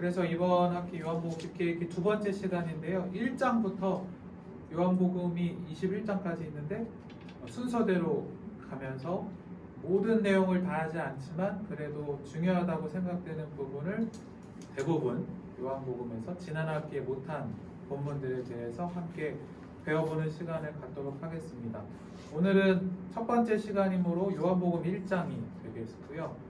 그래서 이번 학기 요한복음 깊게 읽기 두 번째 시간인데요. 1장부터 요한복음이 21장까지 있는데 순서대로 가면서 모든 내용을 다 하지 않지만 그래도 중요하다고 생각되는 부분을 대부분 요한복음에서 지난 학기에 못한 본문들에 대해서 함께 배워보는 시간을 갖도록 하겠습니다. 오늘은 첫 번째 시간이므로 요한복음 1장이 되겠고요.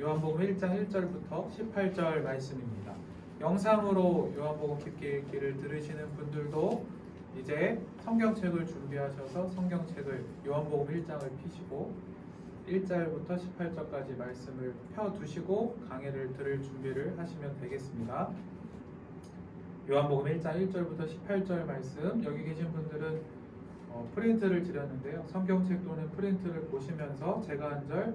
요한복음 1장 1절부터 18절 말씀입니다. 영상으로 요한복음 깊게 읽기를 들으시는 분들도 이제 성경책을 준비하셔서 성경책을 요한복음 1장을 피시고 1절부터 18절까지 말씀을 펴두시고 강해를 들을 준비를 하시면 되겠습니다. 요한복음 1장 1절부터 18절 말씀 여기 계신 분들은 어, 프린트를 드렸는데요. 성경책 또는 프린트를 보시면서 제가 한 절,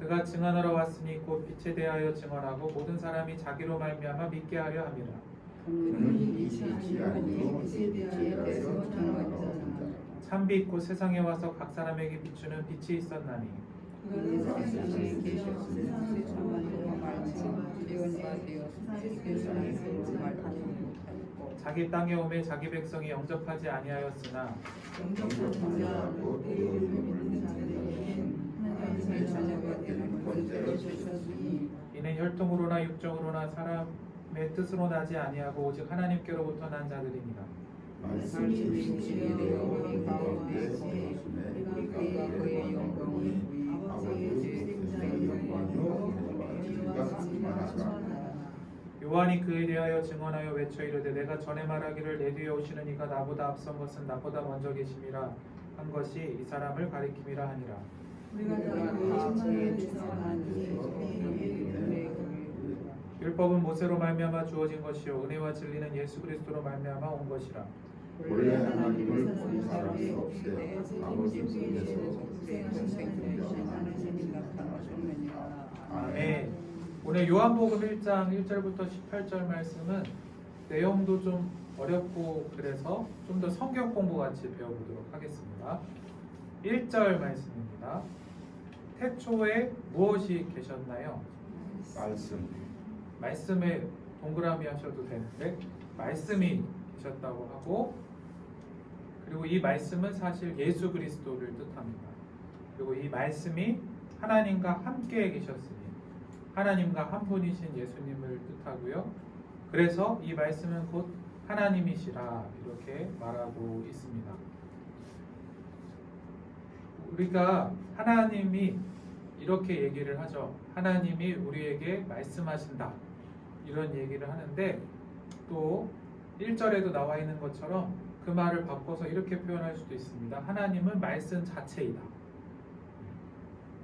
그가 증언하러 왔으니 곧 빛에 대하여 증언하고 모든 사람이 자기로 말미암아 믿게 하려 함이라. 그는 이 빛이 아니요 빛에 대하여 전하러 온 자라 참빛 곧 세상에 와서 각 사람에게 비추는 빛이 있었나니. 세상에 자기 땅에 오매 자기 백성이 영접하지 아니하였으나 믿는 하나님의 자녀가 주셨으니 이는 혈통으로나 육정으로나 사람의 뜻으로 나지 아니하고 오직 하나님께로부터 난 자들이니라 말씀이 진실이 되어 우리 가운데 거하심에 우리가 그의 영광이 아버지의 우리가 듣기만 하자 요한이 그에 대하여 증언하여 외쳐 이르되 내가 전에 말하기를 내 뒤에 오시는 이가 나보다 앞선 것은 나보다 먼저 계심이라 한 것이 이 사람을 가리킴이라 하니라 율법은 모세로 말미암아 주어진 것이요 은혜와 진리는 예수 그리스도로 말미암아 온 것이라 원래 하나님을 본 사람이 없되 아버지 속에서 아멘. 오늘 요한복음 1장 1절부터 18절 말씀은 내용도 좀 어렵고 그래서 좀 더 성경 공부 같이 배워보도록 하겠습니다. 1절 말씀입니다. 태초에 무엇이 계셨나요? 말씀 말씀에 동그라미 하셔도 되는데 말씀이 계셨다고 하고 그리고 이 말씀은 사실 예수 그리스도를 뜻합니다. 그리고 이 말씀이 하나님과 함께 계셨으니 하나님과 한 분이신 예수님을 뜻하고요. 그래서 이 말씀은 곧 하나님이시라 이렇게 말하고 있습니다. 우리가 하나님이 이렇게 얘기를 하죠. 하나님이 우리에게 말씀하신다. 이런 얘기를 하는데 또 1절에도 나와 있는 것처럼 그 말을 바꿔서 이렇게 표현할 수도 있습니다. 하나님은 말씀 자체이다.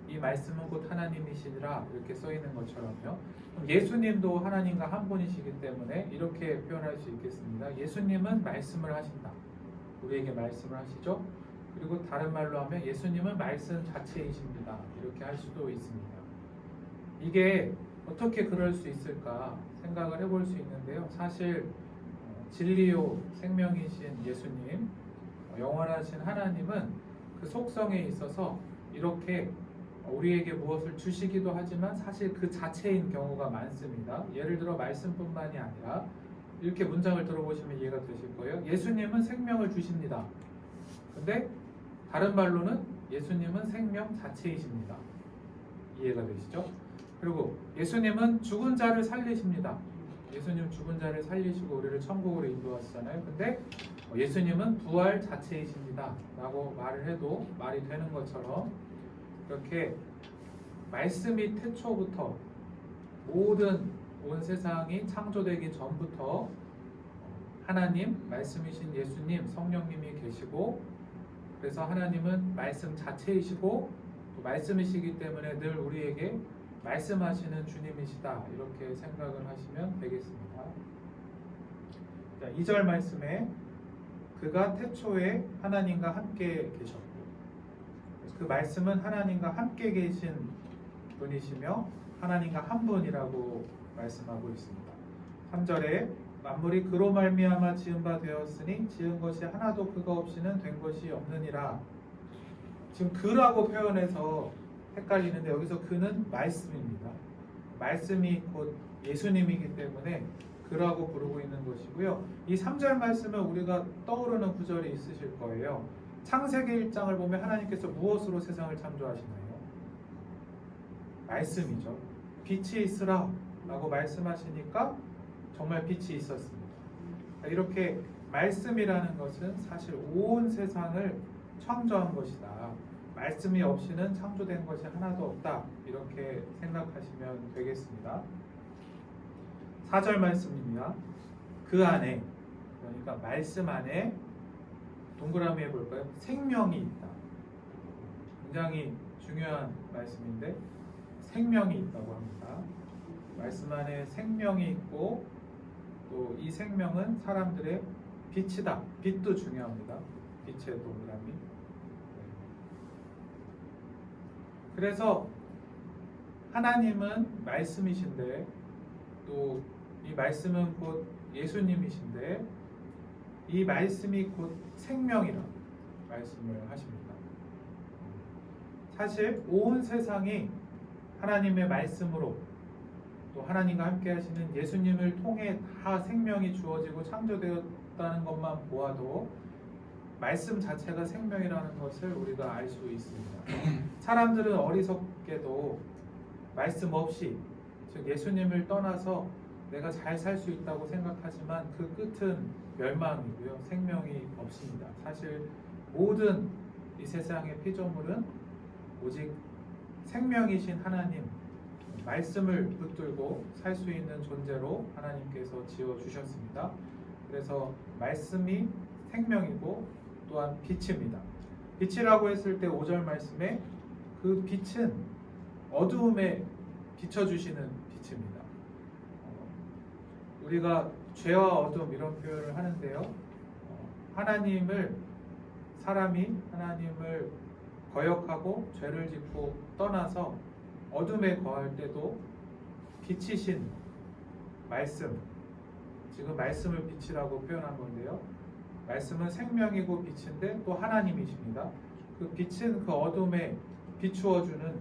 이 말씀은 곧 하나님이시니라 이렇게 써 있는 것처럼요. 예수님도 하나님과 한 분이시기 때문에 이렇게 표현할 수 있겠습니다. 예수님은 말씀을 하신다. 우리에게 말씀을 하시죠. 그리고 다른 말로 하면 예수님은 말씀 자체이십니다. 이렇게 할 수도 있습니다. 이게 어떻게 그럴 수 있을까 생각을 해볼 수 있는데요. 사실 어, 진리요 생명이신 예수님, 어, 영원하신 하나님은 그 속성에 있어서 이렇게 우리에게 무엇을 주시기도 하지만 사실 그 자체인 경우가 많습니다. 예를 들어 말씀뿐만이 아니라 이렇게 문장을 들어보시면 이해가 되실 거예요. 예수님은 생명을 주십니다. 근데 다른 말로는 예수님은 생명 자체이십니다. 이해가 되시죠? 그리고 예수님은 죽은 자를 살리십니다. 예수님 죽은 자를 살리시고 우리를 천국으로 인도하시잖아요. 근데 예수님은 부활 자체이십니다. 라고 말을 해도 말이 되는 것처럼 이렇게 말씀이 태초부터 모든 온 세상이 창조되기 전부터 하나님, 말씀이신 예수님, 성령님이 계시고 그래서 하나님은 말씀 자체이시고 또 말씀이시기 때문에 늘 우리에게 말씀하시는 주님이시다 이렇게 생각을 하시면 되겠습니다. 자, 2절 말씀에 그가 태초에 하나님과 함께 계셨고 그 말씀은 하나님과 함께 계신 분이시며 하나님과 한 분이라고 말씀하고 있습니다. 3절에 만물이 그로 말미암아 지은 바 되었으니 지은 것이 하나도 그가 없이는 된 것이 없느니라. 지금 그라고 표현해서 헷갈리는데 여기서 그는 말씀입니다. 말씀이 곧 예수님이기 때문에 그라고 부르고 있는 것이고요. 이 3절 말씀은 우리가 떠오르는 구절이 있으실 거예요. 창세기 1장을 보면 하나님께서 무엇으로 세상을 창조하시나요? 말씀이죠. 빛이 있으라 라고 말씀하시니까 정말 빛이 있었습니다. 이렇게 말씀이라는 것은 사실 온 세상을 창조한 것이다. 말씀이 없이는 창조된 것이 하나도 없다. 이렇게 생각하시면 되겠습니다. 4절 말씀입니다. 그 안에 그러니까 말씀 안에 동그라미 해볼까요? 생명이 있다. 굉장히 중요한 말씀인데 생명이 있다고 합니다. 말씀 안에 생명이 있고 또 이 생명은 사람들의 빛이다. 빛도 중요합니다. 빛의 동그라미. 그래서 하나님은 말씀이신데 또 이 말씀은 곧 예수님이신데 이 말씀이 곧 생명이라 말씀을 하십니다. 사실 온 세상이 하나님의 말씀으로 또 하나님과 함께 하시는 예수님을 통해 다 생명이 주어지고 창조되었다는 것만 보아도 말씀 자체가 생명이라는 것을 우리가 알 수 있습니다. 사람들은 어리석게도 말씀 없이 즉 예수님을 떠나서 내가 잘 살 수 있다고 생각하지만 그 끝은 멸망이고요. 생명이 없습니다. 사실 모든 이 세상의 피조물은 오직 생명이신 하나님 말씀을 붙들고 살 수 있는 존재로 하나님께서 지어 주셨습니다. 그래서 말씀이 생명이고 또한 빛입니다. 빛이라고 했을 때 5절 말씀에 그 빛은 어두움에 비춰 주시는 빛입니다. 어, 우리가 죄와 어둠 이런 표현을 하는데요. 어, 하나님을 사람이 하나님을 거역하고 죄를 짓고 떠나서 어둠에 거할 때도 빛이신 말씀 지금 말씀을 빛이라고 표현한 건데요. 말씀은 생명이고 빛인데 또 하나님이십니다. 그 빛은 그 어둠에 비추어 주는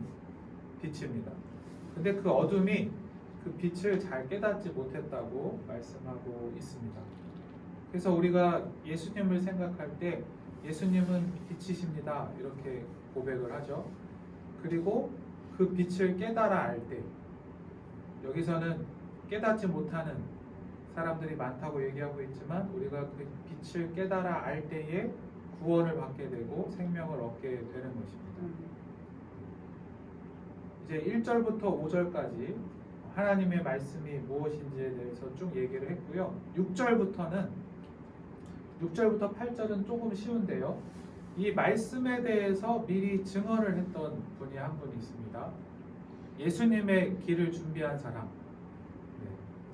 빛입니다. 근데 그 어둠이 그 빛을 잘 깨닫지 못했다고 말씀하고 있습니다. 그래서 우리가 예수님을 생각할 때 예수님은 빛이십니다. 이렇게 고백을 하죠. 그리고 그 빛을 깨달아 알 때, 여기서는 깨닫지 못하는 사람들이 많다고 얘기하고 있지만 우리가 그 빛을 깨달아 알 때에 구원을 받게 되고 생명을 얻게 되는 것입니다. 이제 1절부터 5절까지 하나님의 말씀이 무엇인지에 대해서 쭉 얘기를 했고요. 6절부터는 6절부터 8절은 조금 쉬운데요. 이 말씀에 대해서 미리 증언을 했던 분이 한 분 있습니다. 예수님의 길을 준비한 사람. 네,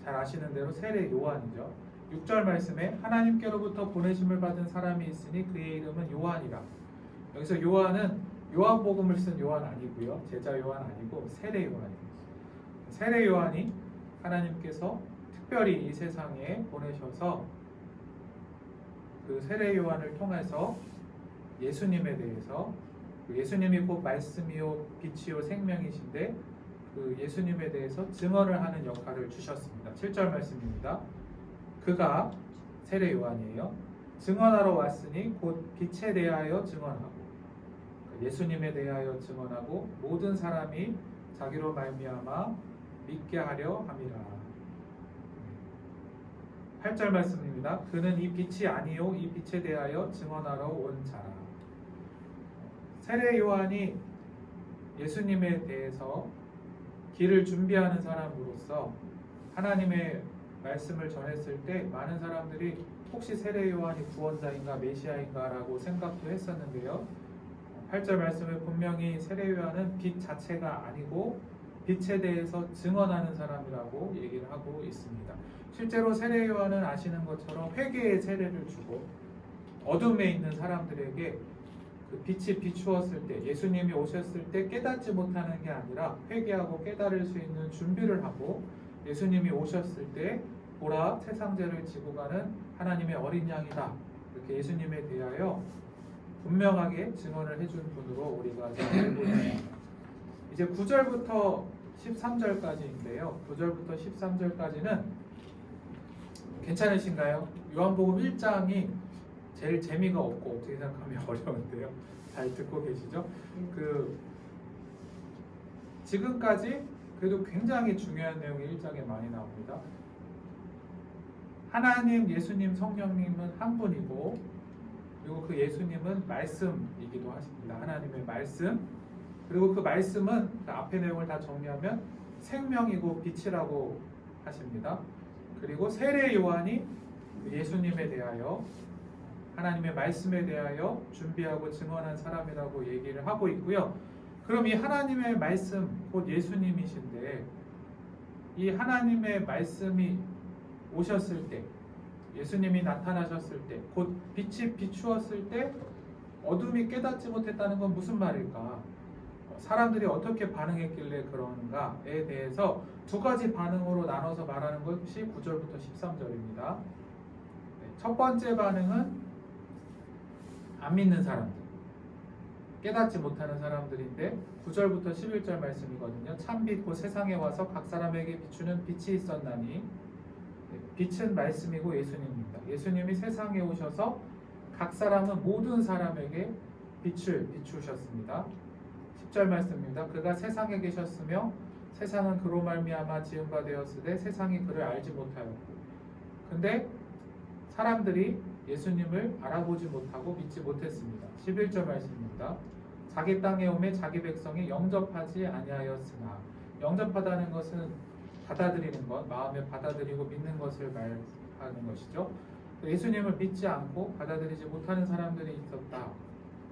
잘 아시는 대로 세례 요한이죠. 6절 말씀에 하나님께로부터 보내심을 받은 사람이 있으니 그의 이름은 요한이라. 여기서 요한은 요한복음을 쓴 요한 아니고요. 제자 요한 아니고 세례 요한입니다. 세례 요한이 하나님께서 특별히 이 세상에 보내셔서 그 세례 요한을 통해서 예수님에 대해서 그 예수님이 곧 말씀이요 빛이요 생명이신데 그 예수님에 대해서 증언을 하는 역할을 주셨습니다. 7절 말씀입니다. 그가 세례 요한이에요. 증언하러 왔으니 곧 빛에 대하여 증언하고 예수님에 대하여 증언하고 모든 사람이 자기로 말미암아 믿게 하려 함이라. 8절 말씀입니다. 그는 이 빛이 아니요 이 빛에 대하여 증언하러 온 자라. 세례 요한이 예수님에 대해서 길을 준비하는 사람으로서 하나님의 말씀을 전했을 때 많은 사람들이 혹시 세례 요한이 구원자인가 메시아인가라고 생각도 했었는데요. 8절 말씀에 분명히 세례 요한은 빛 자체가 아니고 빛에 대해서 증언하는 사람이라고 얘기를 하고 있습니다. 실제로 세례 요한은 아시는 것처럼 회개의 세례를 주고 어둠에 있는 사람들에게 그 빛이 비추었을 때 예수님이 오셨을 때 깨닫지 못하는 게 아니라 회개하고 깨달을 수 있는 준비를 하고 예수님이 오셨을 때 보라 세상 죄를 지고 가는 하나님의 어린 양이다 이렇게 예수님에 대하여 분명하게 증언을 해준 분으로 우리가 잘 알고 있습니다. 이제 9절부터 13절까지인데요. 9절부터 13절까지는 괜찮으신가요? 요한복음 1장이 제일 재미가 없고 어떻게 생각하면 어려운데요. 잘 듣고 계시죠? 그 지금까지 그래도 굉장히 중요한 내용이 1장에 많이 나옵니다. 하나님, 예수님, 성령님은 한 분이고 그리고 그 예수님은 말씀이기도 하십니다. 하나님의 말씀. 그리고 그 말씀은 그 앞의 내용을 다 정리하면 생명이고 빛이라고 하십니다. 그리고 세례 요한이 예수님에 대하여 하나님의 말씀에 대하여 준비하고 증언한 사람이라고 얘기를 하고 있고요. 그럼 이 하나님의 말씀 곧 예수님이신데 이 하나님의 말씀이 오셨을 때 예수님이 나타나셨을 때 곧 빛이 비추었을 때 어둠이 깨닫지 못했다는 건 무슨 말일까? 사람들이 어떻게 반응했길래 그러는가에 대해서 두 가지 반응으로 나눠서 말하는 것이 9절부터 13절입니다. 첫 번째 반응은 안 믿는 사람들, 깨닫지 못하는 사람들인데 9절부터 11절 말씀이거든요. 참빛 곧 세상에 와서 각 사람에게 비추는 빛이 있었나니 네, 빛은 말씀이고 예수님입니다. 예수님이 세상에 오셔서 각 사람은 모든 사람에게 빛을 비추셨습니다. 10절 말씀입니다. 그가 세상에 계셨으며 세상은 그로 말미암아 지은 바 되었으되 세상이 그를 알지 못하였고 근데 사람들이 예수님을 알아보지 못하고 믿지 못했습니다. 11절 말씀입니다. 자기 땅에 오매 자기 백성이 영접하지 아니하였으나 영접하다는 것은 받아들이는 것, 마음에 받아들이고 믿는 것을 말하는 것이죠. 예수님을 믿지 않고 받아들이지 못하는 사람들이 있었다.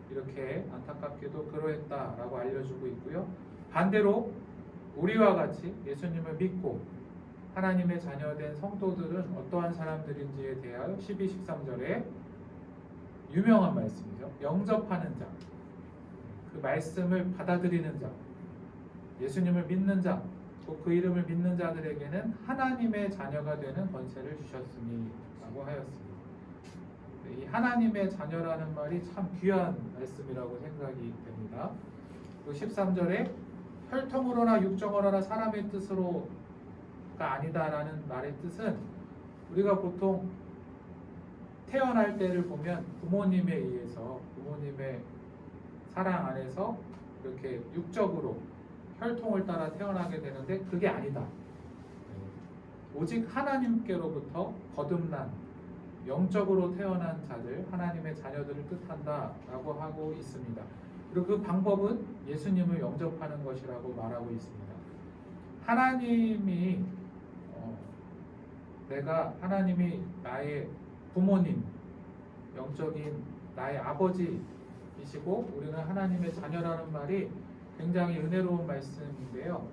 이렇게 안타깝게도 그러했다라고 알려주고 있고요. 반대로 우리와 같이 예수님을 믿고 하나님의 자녀된 성도들은 어떠한 사람들인지에 대하여 12, 13절에 유명한 말씀이죠. 영접하는 자, 그 말씀을 받아들이는 자, 예수님을 믿는 자, 또그 이름을 믿는 자들에게는 하나님의 자녀가 되는 권세를 주셨으니라고 하였습니다. 네, 이 하나님의 자녀라는 말이 참 귀한 말씀이라고 생각이 됩니다. 또 13절에 혈통으로나 육정으로나 사람의 뜻으로 가 아니다라는 말의 뜻은 우리가 보통 태어날 때를 보면 부모님에 의해서 부모님의 사랑 안에서 이렇게 육적으로 혈통을 따라 태어나게 되는데 그게 아니다. 오직 하나님께로부터 거듭난 영적으로 태어난 자들 하나님의 자녀들을 뜻한다라고 하고 있습니다. 그리고 그 방법은 예수님을 영접하는 것이라고 말하고 있습니다. 하나님이 어, 내가 하나님이 나의 부모님, 영적인 나의 아버지이시고 우리는 하나님의 자녀라는 말이 굉장히 은혜로운 말씀인데요.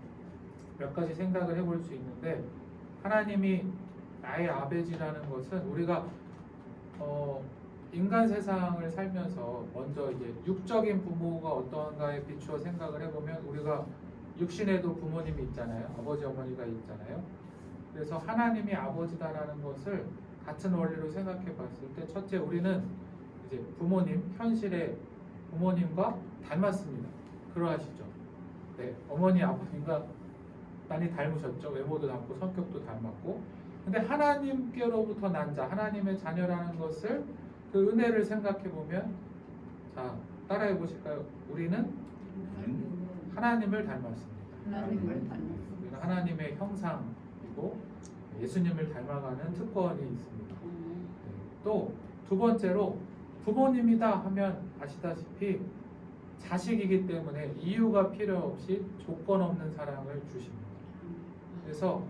몇 가지 생각을 해볼 수 있는데 하나님이 나의 아버지라는 것은 우리가 어, 인간 세상을 살면서 먼저 이제 육적인 부모가 어떠한가에 비추어 생각을 해보면 우리가 육신에도 부모님이 있잖아요. 아버지 어머니가 있잖아요. 그래서 하나님이 아버지다라는 것을 같은 원리로 생각해 봤을 때 첫째 우리는 이제 부모님 현실의 부모님과 닮았습니다. 그러하시죠. 네, 어머니 아버님과 많이 닮으셨죠. 외모도 닮고 성격도 닮았고. 근데 하나님께로부터 난 자, 하나님의 자녀라는 것을 그 은혜를 생각해 보면 자 따라해 보실까요? 우리는 하나님을 닮았습니다. 하나님을 닮았습니다. 우리는 하나님의 형상이고 예수님을 닮아가는 특권이 있습니다. 네. 또두 번째로 부모님이다 하면 아시다시피 자식이기 때문에 이유가 필요 없이 조건 없는 사랑을 주십니다. 그래서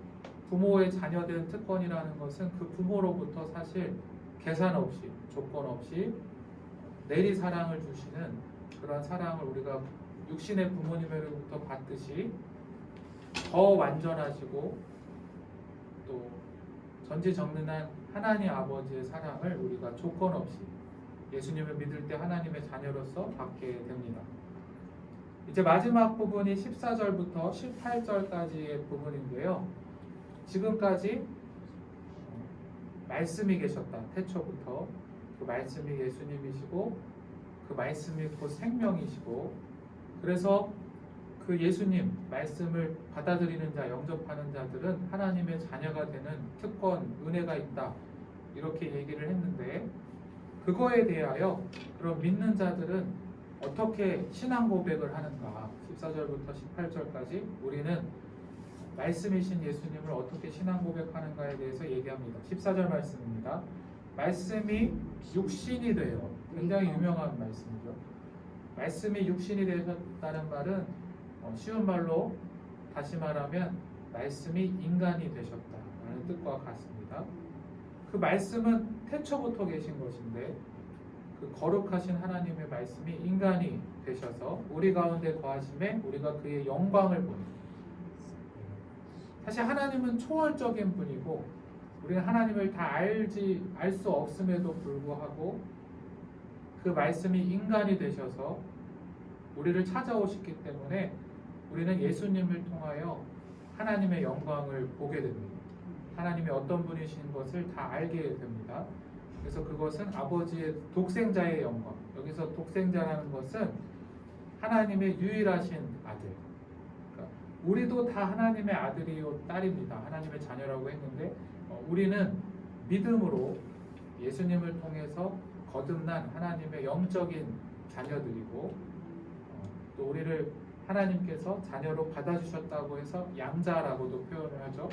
부모의 자녀된 특권이라는 것은 그 부모로부터 사실 계산 없이 조건 없이 내리 사랑을 주시는 그런 사랑을 우리가 육신의 부모님으로부터 받듯이 더 완전하시고 또 전지전능한 하나님 아버지의 사랑을 우리가 조건 없이 예수님을 믿을 때 하나님의 자녀로서 받게 됩니다. 이제 마지막 부분이 14절부터 18절까지의 부분인데요. 지금까지 말씀이 계셨다. 태초부터 그 말씀이 예수님이시고 그 말씀이 곧 생명이시고 그래서 그 예수님 말씀을 받아들이는 자, 영접하는 자들은 하나님의 자녀가 되는 특권, 은혜가 있다. 이렇게 얘기를 했는데 그거에 대하여 그럼 믿는 자들은 어떻게 신앙 고백을 하는가? 14절부터 18절까지 우리는 말씀이신 예수님을 어떻게 신앙 고백하는가에 대해서 얘기합니다. 14절 말씀입니다. 말씀이 육신이 되어 굉장히 유명한 말씀이죠. 말씀이 육신이 되셨다는 말은 어, 쉬운 말로 다시 말하면 말씀이 인간이 되셨다라는 뜻과 같습니다. 그 말씀은 태초부터 계신 것인데 그 거룩하신 하나님의 말씀이 인간이 되셔서 우리 가운데 거하심에 우리가 그의 영광을 보니 사실 하나님은 초월적인 분이고 우리는 하나님을 다 알지 알 수 없음에도 불구하고 그 말씀이 인간이 되셔서 우리를 찾아오셨기 때문에 우리는 예수님을 통하여 하나님의 영광을 보게 됩니다. 하나님이 어떤 분이신 것을 다 알게 됩니다. 그래서 그것은 아버지의 독생자의 영광. 여기서 독생자라는 것은 하나님의 유일하신 아들. 그러니까 우리도 다 하나님의 아들이요 딸입니다. 하나님의 자녀라고 했는데 어, 우리는 믿음으로 예수님을 통해서 거듭난 하나님의 영적인 자녀들이고 어, 또 우리를 하나님께서 자녀로 받아주셨다고 해서 양자라고도 표현을 하죠.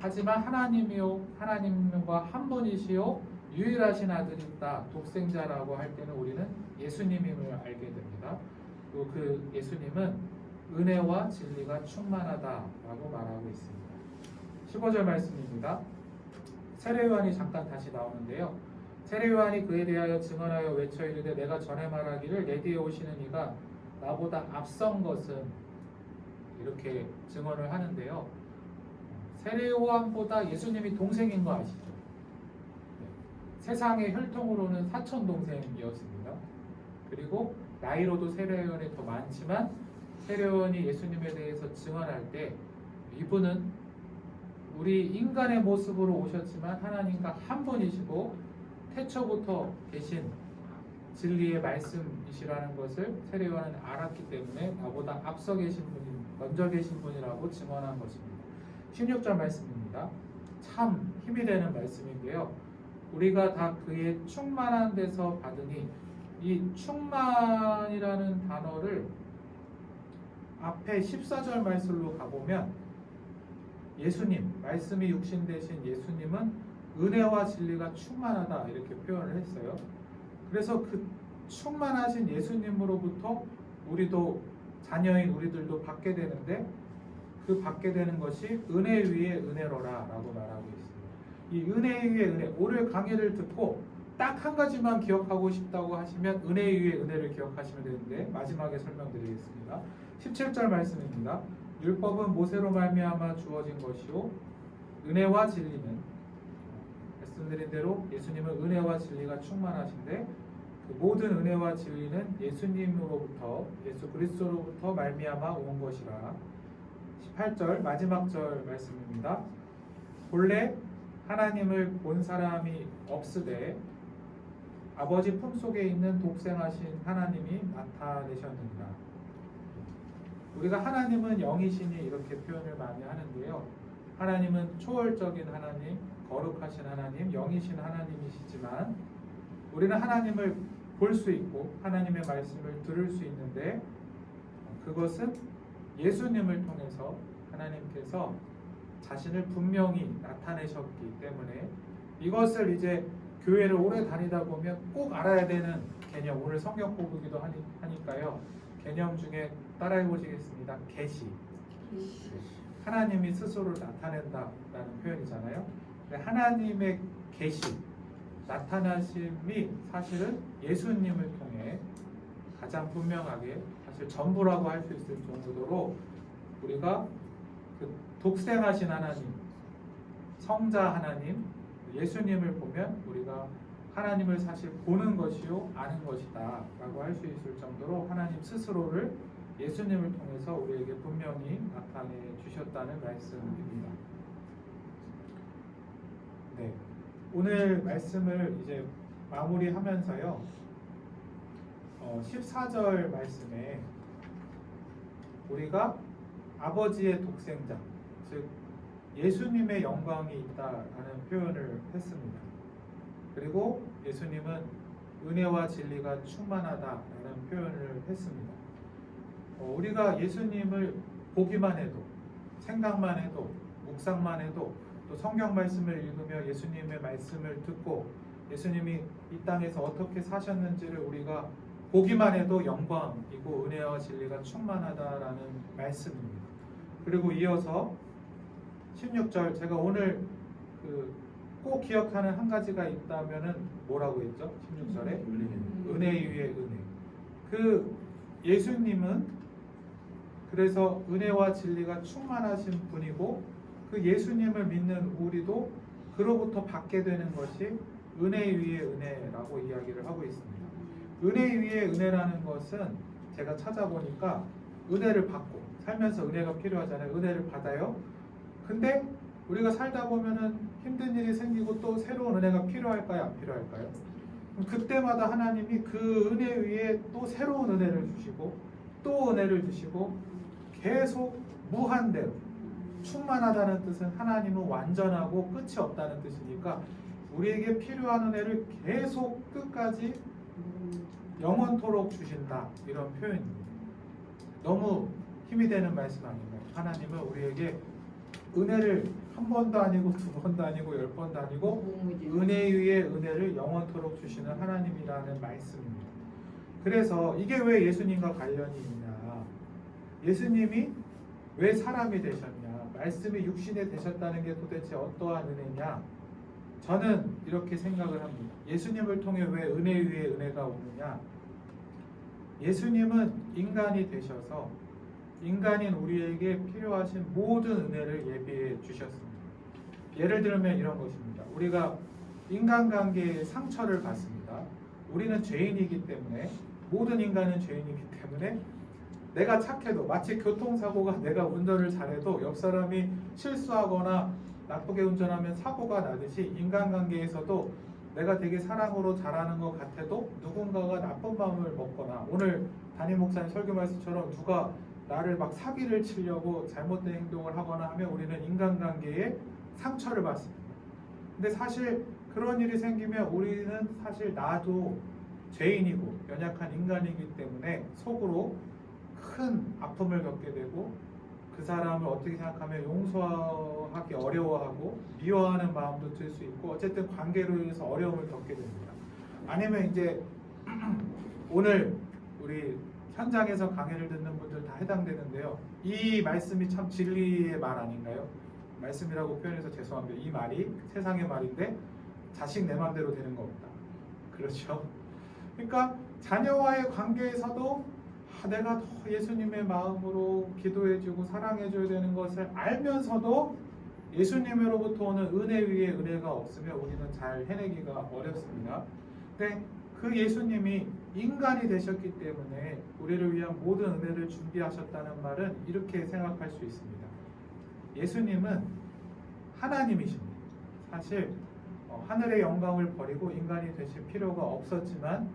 하지만 하나님이요 하나님과 한 분이시요 유일하신 아들이 있다 독생자라고 할 때는 우리는 예수님임을 알게 됩니다. 그리고 그 예수님은 은혜와 진리가 충만하다라고 말하고 있습니다. 15절 말씀입니다. 세례요한이 잠깐 다시 나오는데요. 세례요한이 그에 대하여 증언하여 외쳐 이르되 내가 전에 말하기를 내 뒤에 오시는 이가 나보다 앞선 것은 이렇게 증언을 하는데요. 세례요한보다 예수님이 동생인 거 아시죠? 네. 세상의 혈통으로는 사촌 동생이었습니다. 그리고 나이로도 세례요한이 더 많지만 세례요한이 예수님에 대해서 증언할 때 이분은 우리 인간의 모습으로 오셨지만 하나님과 한 분이시고 태초부터 계신 진리의 말씀이시라는 것을 세례요한은 알았기 때문에 나보다 앞서 계신 분이 먼저 계신 분이라고 증언한 것입니다. 16절 말씀입니다. 참 힘이 되는 말씀인데요. 우리가 다 그의 충만한 데서 받으니 이 충만이라는 단어를 앞에 14절 말씀로 가보면 예수님, 말씀이 육신 되신 예수님은 은혜와 진리가 충만하다 이렇게 표현을 했어요. 그래서 그 충만하신 예수님으로부터 우리도 자녀인 우리들도 받게 되는데 그 받게 되는 것이 은혜 위에 은혜로라 라고 말하고 있습니다. 이 은혜 위에 은혜 오늘 강의를 듣고 딱 한 가지만 기억하고 싶다고 하시면 은혜 위에 은혜를 기억하시면 되는데 마지막에 설명드리겠습니다. 17절 말씀입니다. 율법은 모세로 말미암아 주어진 것이요 은혜와 진리는 말씀드린 대로 예수님은 은혜와 진리가 충만하신데 그 모든 은혜와 진리는 예수님으로부터 예수 그리스도로부터 말미암아 온 것이라 18절 마지막 절 말씀입니다. 본래 하나님을 본 사람이 없으되 아버지 품속에 있는 독생하신 하나님이 나타내셨느니라. 우리가 하나님은 영이시니 이렇게 표현을 많이 하는데요. 하나님은 초월적인 하나님, 거룩하신 하나님, 영이신 하나님이시지만 우리는 하나님을 볼 수 있고 하나님의 말씀을 들을 수 있는데 그것은 예수님을 통해서 하나님께서 자신을 분명히 나타내셨기 때문에 이것을 이제 교회를 오래 다니다 보면 꼭 알아야 되는 개념 오늘 성경 공부기도 하니, 하니까요. 개념 중에 따라해 보시겠습니다. 계시. 하나님이 스스로 나타낸다라는 표현이잖아요. 하나님의 계시 나타나심이 사실은 예수님을 통해 가장 분명하게 사실 전부라고 할 수 있을 정도로 우리가 그 독생하신 하나님 성자 하나님, 예수님을 보면 우리가 하나님을 사실 보는 것이요 아는 것이다라고 할 수 있을 정도로 하나님 스스로를 예수님을 통해서 우리에게 분명히 나타내 주셨다는 말씀입니다. 네, 오늘 말씀을 이제 마무리하면서요. 어, 14절 말씀에 우리가 아버지의 독생자, 즉 예수님의 영광이 있다라는 표현을 했습니다. 그리고 예수님은 은혜와 진리가 충만하다라는 표현을 했습니다. 어, 우리가 예수님을 보기만 해도, 생각만 해도, 묵상만 해도, 또 성경 말씀을 읽으며 예수님의 말씀을 듣고 예수님이 이 땅에서 어떻게 사셨는지를 우리가 보기만 해도 영광이고 은혜와 진리가 충만하다라는 말씀입니다. 그리고 이어서 16절 제가 오늘 그 꼭 기억하는 한 가지가 있다면은 뭐라고 했죠? 16절에 은혜 위에 은혜. 그 예수님은 그래서 은혜와 진리가 충만하신 분이고 그 예수님을 믿는 우리도 그로부터 받게 되는 것이 은혜 위에 은혜라고 이야기를 하고 있습니다. 은혜 위에 은혜라는 것은 제가 찾아보니까 은혜를 받고 살면서 은혜가 필요하잖아요. 은혜를 받아요. 근데 우리가 살다 보면은 힘든 일이 생기고 또 새로운 은혜가 필요할까요? 안 필요할까요? 그때마다 하나님이 그 은혜 위에 또 새로운 은혜를 주시고 또 은혜를 주시고 계속 무한대로 충만하다는 뜻은 하나님은 완전하고 끝이 없다는 뜻이니까 우리에게 필요한 은혜를 계속 끝까지 영원토록 주신다 이런 표현입니다. 너무 힘이 되는 말씀 아닌가요? 하나님은 우리에게 은혜를 한 번도 아니고 두 번도 아니고 열 번도 아니고 은혜 위에 은혜를 영원토록 주시는 하나님이라는 말씀입니다. 그래서 이게 왜 예수님과 관련이 있냐? 예수님이 왜 사람이 되셨냐? 말씀이 육신에 되셨다는 게 도대체 어떠한 은혜냐? 저는 이렇게 생각을 합니다. 예수님을 통해 왜 은혜 위에 은혜가 오느냐? 예수님은 인간이 되셔서 인간인 우리에게 필요하신 모든 은혜를 예비해 주셨습니다. 예를 들면 이런 것입니다. 우리가 인간관계에 상처를 받습니다. 우리는 죄인이기 때문에 모든 인간은 죄인이기 때문에 내가 착해도 마치 교통사고가 내가 운전을 잘해도 옆 사람이 실수하거나 나쁘게 운전하면 사고가 나듯이 인간관계에서도 내가 되게 사랑으로 잘하는 것 같아도 누군가가 나쁜 마음을 먹거나 오늘 담임 목사님 설교 말씀처럼 누가 나를 막 사기를 치려고 잘못된 행동을 하거나 하면 우리는 인간관계에 상처를 받습니다. 근데 사실 그런 일이 생기면 우리는 사실 나도 죄인이고 연약한 인간이기 때문에 속으로 큰 아픔을 겪게 되고 그 사람을 어떻게 생각하면 용서하기 어려워하고 미워하는 마음도 들 수 있고 어쨌든 관계로 인해서 어려움을 겪게 됩니다. 아니면 이제 오늘 우리 현장에서 강의를 듣는 분들 다 해당되는데요. 이 말씀이 참 진리의 말 아닌가요? 말씀이라고 표현해서 죄송합니다. 이 말이 세상의 말인데 자식 내 마음대로 되는 거 없다. 그렇죠? 그러니까 자녀와의 관계에서도 아, 내가 더 예수님의 마음으로 기도해주고 사랑해줘야 되는 것을 알면서도 예수님으로부터 오는 은혜 위에 은혜가 없으면 우리는 잘 해내기가 어렵습니다. 근데 그 예수님이 인간이 되셨기 때문에 우리를 위한 모든 은혜를 준비하셨다는 말은 이렇게 생각할 수 있습니다. 예수님은 하나님이십니다. 사실 어, 하늘의 영광을 버리고 인간이 되실 필요가 없었지만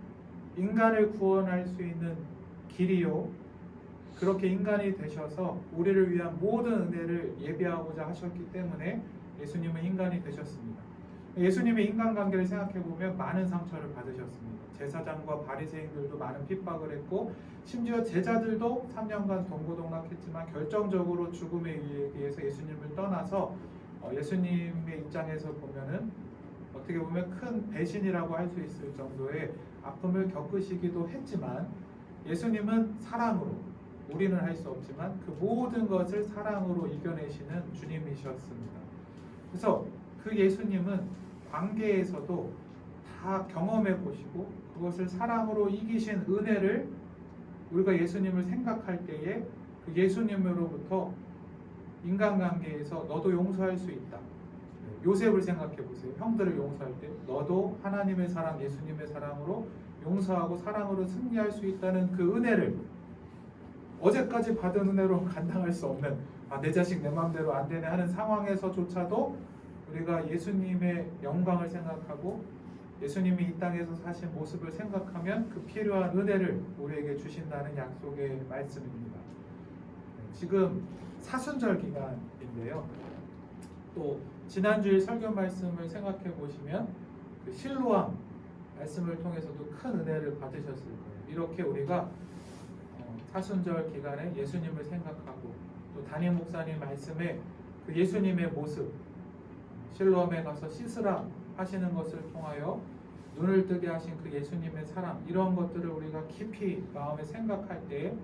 인간을 구원할 수 있는 길이요. 그렇게 인간이 되셔서 우리를 위한 모든 은혜를 예비하고자 하셨기 때문에 예수님은 인간이 되셨습니다. 예수님의 인간관계를 생각해 보면 많은 상처를 받으셨습니다. 제사장과 바리새인들도 많은 핍박을 했고 심지어 제자들도 3년간 동고동락했지만 결정적으로 죽음에 의해서 예수님을 떠나서 어, 예수님의 입장에서 보면은 어떻게 보면 큰 배신이라고 할 수 있을 정도의 아픔을 겪으시기도 했지만 예수님은 사랑으로 우리는 할 수 없지만 그 모든 것을 사랑으로 이겨내시는 주님이셨습니다. 그래서 그 예수님은 관계에서도 다 경험해 보시고 그것을 사랑으로 이기신 은혜를 우리가 예수님을 생각할 때에 그 예수님으로부터 인간관계에서 너도 용서할 수 있다. 요셉을 생각해 보세요. 형들을 용서할 때 너도 하나님의 사랑, 예수님의 사랑으로 용서하고 사랑으로 승리할 수 있다는 그 은혜를 어제까지 받은 은혜로 감당할 수 없는 아, 내 자식 내 마음대로 안 되네 하는 상황에서조차도 우리가 예수님의 영광을 생각하고 예수님이 이 땅에서 사신 모습을 생각하면 그 필요한 은혜를 우리에게 주신다는 약속의 말씀입니다. 네, 지금 사순절 기간인데요. 또 지난주일 설교 말씀을 생각해 보시면 그 실로암 말씀을 통해서도 큰 은혜를 받으셨을 거예요. 이렇게 우리가 어, 사순절 기간에 예수님을 생각하고 또 담임 목사님 말씀에 그 예수님의 모습 실로암에 가서 씻으라 하시는 것을 통하여 눈을 뜨게 하신 그 예수님의 사랑 이런 것들을 우리가 깊이 마음에 생각할 때에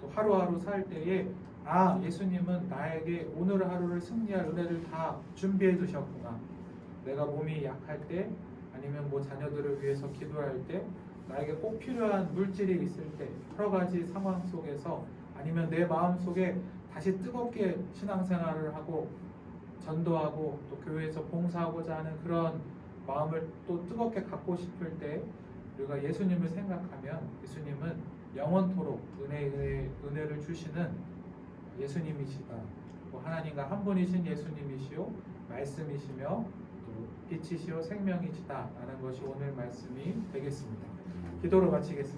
또 하루하루 살 때에 아 예수님은 나에게 오늘 하루를 승리할 은혜를 다 준비해 두셨구나 내가 몸이 약할 때 아니면 뭐 자녀들을 위해서 기도할 때 나에게 꼭 필요한 물질이 있을 때 여러 가지 상황 속에서 아니면 내 마음 속에 다시 뜨겁게 신앙생활을 하고 전도하고 또 교회에서 봉사하고자 하는 그런 마음을 또 뜨겁게 갖고 싶을 때 우리가 예수님을 생각하면 예수님은 영원토록 은혜, 은혜, 은혜를 주시는 예수님이시다. 또 하나님과 한 분이신 예수님이시요 말씀이시며 또 빛이시요 생명이시다라는 것이 오늘 말씀이 되겠습니다. 기도로 마치겠습니다.